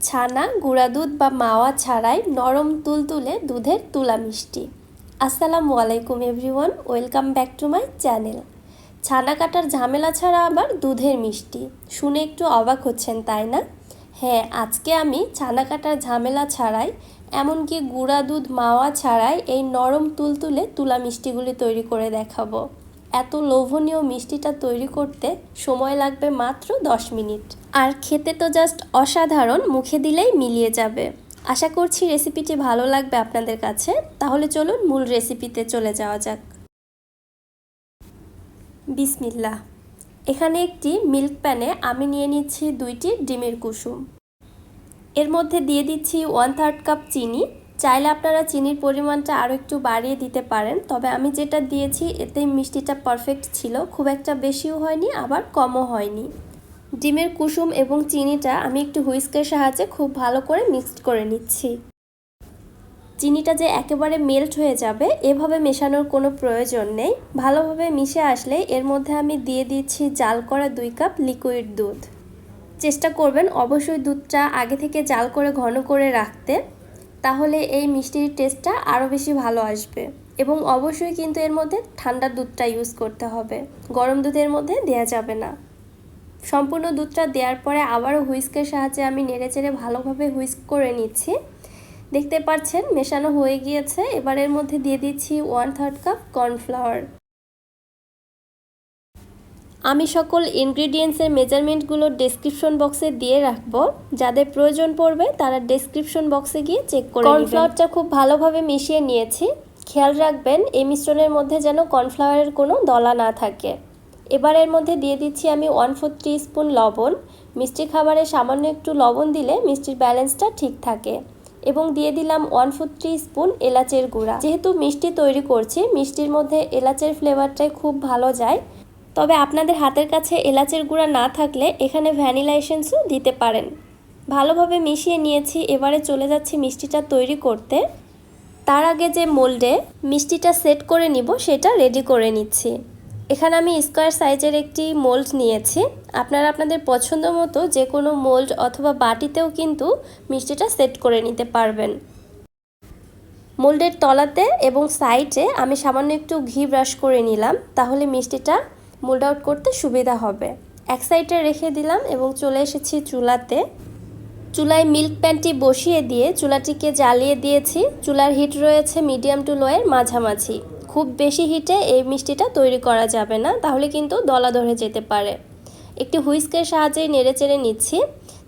ছানা গুঁড়া দুধ বা মাওয়া ছাড়াই নরম তুলতুলে দুধের তুলা মিষ্টি। আসসালামু আলাইকুম everyone, welcome back to my channel. ছানা কাটার ঝামেলা ছাড়া আবার দুধের মিষ্টি। শুনে একটু অবাক হচ্ছেন, তাই না? হ্যাঁ আজকে আমি ছানা কাটার ঝামেলা ছাড়াই, এমনকি গুঁড়া দুধ মাওয়া ছাড়াই এই নরম তুলতুলে তুলা মিষ্টিগুলি তৈরি করে দেখাবো। এত লোভনীয় মিষ্টিটা তৈরি করতে সময় লাগবে মাত্র 10 মিনিট। আর খেতে তো জাস্ট অসাধারণ, মুখে দিলেই মিলিয়ে যাবে। আশা করছি রেসিপিটি ভালো লাগবে আপনাদের কাছে। তাহলে চলুন মূল রেসিপিতে চলে যাওয়া যাক। বিসমিল্লা এখানে একটি মিল্ক প্যানে আমি নিয়ে নিচ্ছি দুইটি ডিমের কুসুম। এর মধ্যে দিয়ে দিচ্ছি ওয়ান থার্ড কাপ চিনি চাইলে আপনারা চিনির পরিমাণটা আরও একটু বাড়িয়ে দিতে পারেন। তবে আমি যেটা দিয়েছি, এতে মিষ্টিটা পারফেক্ট ছিল। খুব একটা বেশিও হয়নি, আবার কমও হয়নি। ডিমের কুসুম এবং চিনিটা আমি একটু হুইস্কের সাহায্যে খুব ভালো করে মিক্সড করে নিচ্ছি। চিনিটা যে একেবারে মেল্ট হয়ে যাবে, এভাবে মেশানোর কোনো প্রয়োজন নেই। ভালোভাবে মিশে আসলে এর মধ্যে আমি দিয়ে দিচ্ছি জাল করা দুই কাপ লিকুইড দুধ। চেষ্টা করবেন অবশ্যই দুধটা আগে থেকে জাল করে ঘন করে রাখতে। তাহলে এই মিষ্টির টেস্টটা আরও বেশি ভালো আসবে। এবং অবশ্যই কিন্তু এর মধ্যে ঠান্ডা দুধটা ইউজ করতে হবে। গরম দুধের মধ্যে দেওয়া যাবে না। সম্পূর্ণ দুধটা দেওয়ার পরে আবারও হুইস্কের সাহায্যে আমি নেড়েচেড়ে ভালোভাবে হুইস্ক করে নিচ্ছি। দেখতে পাচ্ছেন, মেশানো হয়ে গিয়েছে। এবার এর মধ্যে দিয়ে দিচ্ছি ওয়ান থার্ড কাপ কর্নফ্লাওয়ার আমি সকল ইনগ্রিডিয়েন্টসের মেজারমেন্টগুলো ডেসক্রিপশন বক্সে দিয়ে রাখব। যাদের প্রয়োজন পড়বে, তারা ডেসক্রিপশন বক্সে গিয়ে চেক করে কর্নফ্লাওয়ারটা খুব ভালোভাবে মিশিয়ে নিয়েছি। খেয়াল রাখবেন, এই মিশ্রণের মধ্যে যেন কর্নফ্লাওয়ারের কোনো দলা না থাকে। এবার এর মধ্যে দিয়ে দিচ্ছি আমি ওয়ান ফোর্থ ফোর স্পুন লবণ। মিষ্টি খাবারে সামান্য একটু লবণ দিলে মিষ্টির ব্যালেন্সটা ঠিক থাকে। এবং দিয়ে দিলাম ওয়ান ফোর স্পুন এলাচের গুঁড়া। যেহেতু মিষ্টি তৈরি করছি, মিষ্টির মধ্যে এলাচের ফ্লেভারটাই খুব ভালো যায় তবে আপনাদের হাতের কাছে এলাচের গুঁড়া না থাকলে এখানে ভ্যানিলা এসেন্সও দিতে পারেন। ভালোভাবে মিশিয়ে নিয়েছি, এবারে চলে যাচ্ছি মিষ্টিটা তৈরি করতে। তার আগে যে মোল্ডে মিষ্টিটা সেট করে নিব, সেটা রেডি করে নিচ্ছি। এখানে আমি স্কোয়ার সাইজের একটি মোল্ড নিয়েছি। আপনারা আপনাদের পছন্দ মতো যে কোনো মোল্ড অথবা বাটিতেও কিন্তু মিষ্টিটা সেট করে নিতে পারবেন। মোল্ডের তলাতে এবং সাইডে আমি সামান্য একটু ঘি ব্রাশ করে নিলাম, তাহলে মিষ্টিটা মোল্ড আউট করতে সুবিধা হবে। এক সাইডে রেখে দিলাম এবং চলে এসেছি চুলাতে। চুলায় মিল্ক প্যানটি বসিয়ে দিয়ে চুলাটিকে জ্বালিয়ে দিয়েছি। চুলার হিট রয়েছে মিডিয়াম টু লোয়ের মাঝামাঝি। খুব বেশি হিটে এই মিষ্টিটা তৈরি করা যাবে না, তাহলে কিন্তু দলা ধরে যেতে পারে। একটি হুইস্কের সাহায্যে নেড়ে চেড়ে নিচ্ছি।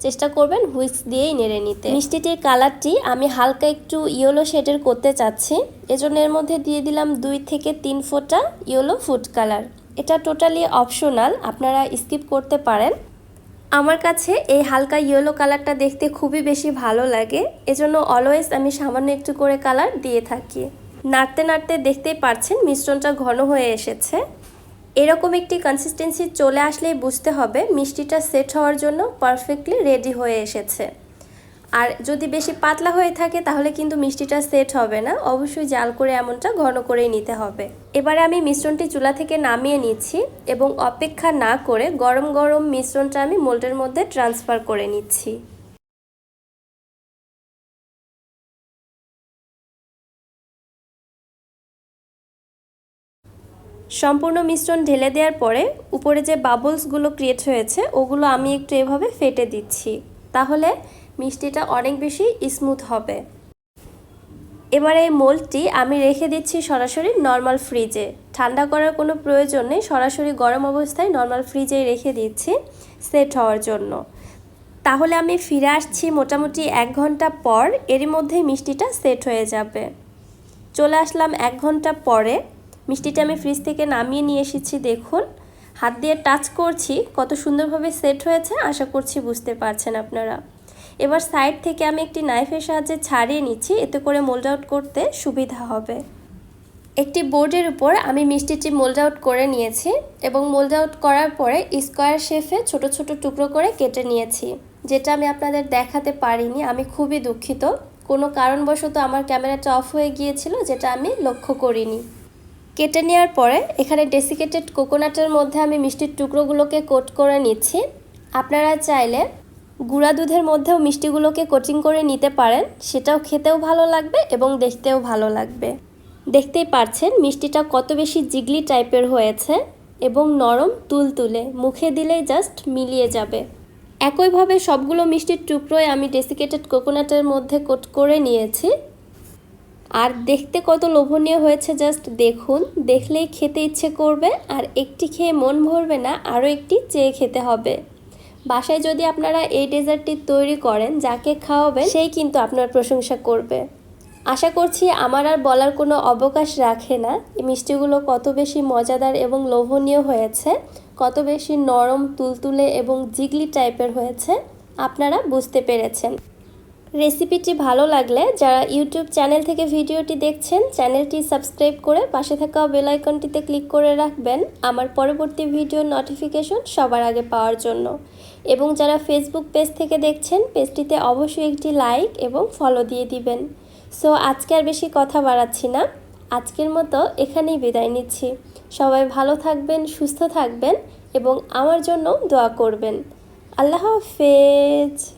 চেষ্টা করবেন হুইস্ক দিয়েই নেড়ে নিতে। মিষ্টিটির কালারটি আমি হালকা একটু ইয়েলো শেডের করতে চাচ্ছি। এজন্য এর মধ্যে দিয়ে দিলাম দুই থেকে তিন ফোঁটা ইয়েলো ফুড কালার। এটা টোটালি অপশনাল আপনারা স্কিপ করতে পারেন। আমার কাছে এই হালকা ইয়েলো কালারটা দেখতে খুবই বেশি ভালো লাগে, এজন্য অলওয়েজ আমি সামান্য একটু করে কালার দিয়ে থাকি। নাড়তে নাড়তে দেখতেই পারছেন মিশ্রণটা ঘন হয়ে এসেছে। এরকম একটি কনসিস্টেন্সি চলে আসলেই বুঝতে হবে, মিষ্টিটা সেট হওয়ার জন্য পারফেক্টলি রেডি হয়ে এসেছে। আর যদি বেশি পাতলা হয়ে থাকে, তাহলে কিন্তু মিষ্টিটা সেট হবে না। অবশ্যই জাল করে এমনটা ঘন করেই নিতে হবে। এবারে আমি মিশ্রণটি চুলা থেকে নামিয়ে নিচ্ছি এবং অপেক্ষা না করে গরম গরম মিশ্রণটা আমি মোল্ডের মধ্যে ট্রান্সফার করে নিচ্ছি। সম্পূর্ণ মিশ্রণ ঢেলে দেওয়ার পরে উপরে যে বাবলসগুলো ক্রিয়েট হয়েছে, ওগুলো আমি একটু এভাবে ফেটে দিচ্ছি। তাহলে মিষ্টিটা অনেক বেশি স্মুথ হবে। এবার এই মোল্ডটি আমি রেখে দিচ্ছি সরাসরি নর্মাল ফ্রিজে ঠান্ডা করার কোনো প্রয়োজন নেই, সরাসরি গরম অবস্থায় নর্মাল ফ্রিজে রেখে দিচ্ছি সেট হওয়ার জন্য। তাহলে আমি ফিরে আসছি মোটামুটি এক ঘণ্টা পর, এরই মধ্যেই মিষ্টিটা সেট হয়ে যাবে। চলে আসলাম এক ঘণ্টা পরে। মিষ্টিটা আমি ফ্রিজ থেকে নামিয়ে নিয়ে এসেছি, দেখুন। হাত দিয়ে টাচ করছি, কত সুন্দরভাবে সেট হয়েছে, আশা করছি বুঝতে পারছেন আপনারা। এবার সাইড থেকে আমি একটি নাইফের সাহায্যে ছাড়িয়ে নিচ্ছি, এতে করে মোল্ড আউট করতে সুবিধা হবে। একটি বোর্ডের উপর আমি মিষ্টিটি মোল্ড আউট করে নিয়েছি এবং মোল্ড আউট করার পরে স্কোয়ার শেফে ছোট ছোট টুকরো করে কেটে নিয়েছি, যেটা আমি আপনাদের দেখাতে পারিনি। আমি খুবই দুঃখিত। কোনো কারণবশত আমার ক্যামেরাটা অফ হয়ে গিয়েছিল, যেটা আমি লক্ষ্য করিনি। কেটে নেওয়ার পরে এখানে ডেসিকেটেড কোকোনাটের মধ্যে আমি মিষ্টির টুকরোগুলোকে কোট করে নিচ্ছি। আপনারা চাইলে গুঁড়া দুধের মধ্যেও মিষ্টিগুলোকে কোচিং করে নিতে পারেন। সেটাও খেতেও ভালো লাগবে এবং দেখতেও ভালো লাগবে। দেখতেই পারছেন মিষ্টিটা কত বেশি জিগলি টাইপের হয়েছে এবং নরম তুলতুলে। মুখে দিলেই জাস্ট মিলিয়ে যাবে। একইভাবে সবগুলো মিষ্টির টুকরোয় আমি ডেসিকেটেড কোকোনাটের মধ্যে কোট করে নিয়েছি। আর দেখতে কত লোভনীয় হয়েছে জাস্ট দেখুন। দেখলেই খেতে ইচ্ছে করবে আর একটি খেয়ে মন ভরবে না, আরও একটি চেয়ে খেতে হবে। বাসায় যদি আপনারা এই ডেজার্টটি তৈরি করেন, যাকে খাওয়াবেন সেই কিন্তু আপনার প্রশংসা করবে। আশা করছি আমার আর বলার কোনো অবকাশ রাখে না। এই মিষ্টিগুলো কত বেশি মজাদার এবং লোভনীয় হয়েছে, কত বেশি নরম, তুলতুলে এবং জিগলি টাইপের হয়েছে, আপনারা বুঝতে পেরেছেন। রেসিপিটি ভালো লাগলে যারা ইউটিউব চ্যানেল থেকে ভিডিওটি দেখছেন, চ্যানেলটি সাবস্ক্রাইব করে পাশে থাকা বেলাইকনটিতে ক্লিক করে রাখবেন আমার পরবর্তী ভিডিও নোটিফিকেশন সবার আগে পাওয়ার জন্য। এবং যারা ফেসবুক পেজ থেকে দেখছেন পেজটিতে অবশ্যই একটি লাইক এবং ফলো দিয়ে দিবেন। সো আজকে আর বেশি কথা বাড়াচ্ছি না। আজকের মতো এখানেই বিদায় নিচ্ছি। সবাই ভালো থাকবেন, সুস্থ থাকবেন এবং আমার জন্য দোয়া করবেন। আল্লাহ হাফেজ।